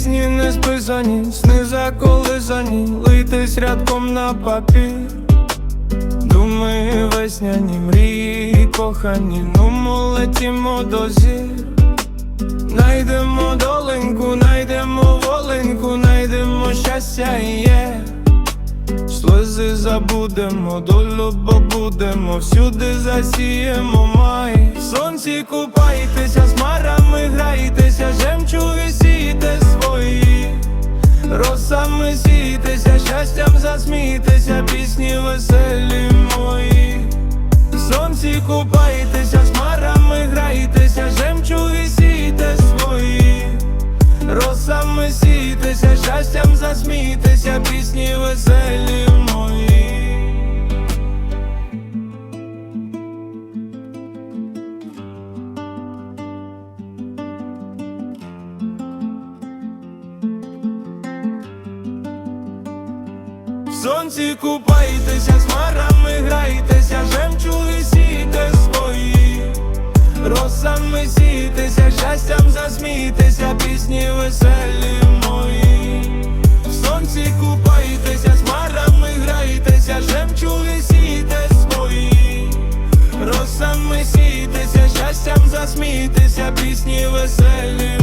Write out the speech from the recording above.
закохані, сни заколизані, литись рядком на папір. Думи весняні, мрії кохані, ну ми летімо до зір. Найдемо доленьку, найдемо воленьку, найдемо щастя і є. Сльози забудемо, долю побудемо, всюди засіємо май. Сонці купайтеся, з щастям засмійтеся, пісні веселі мої. Сонці купайтеся, з марами грайтеся, жемчуги сійте свої. Росами сійтеся, щастям засмійтеся, пісні веселі сонці купайтеся, з марами грайтеся, жемчуги сіте свої, росами сійтеся, щастям засмійтеся, пісні веселі мої, в сонці купайтеся, з марами грайтеся, жемчуги сіте свої, росами сітеся, щастям засмійтеся, пісні веселі.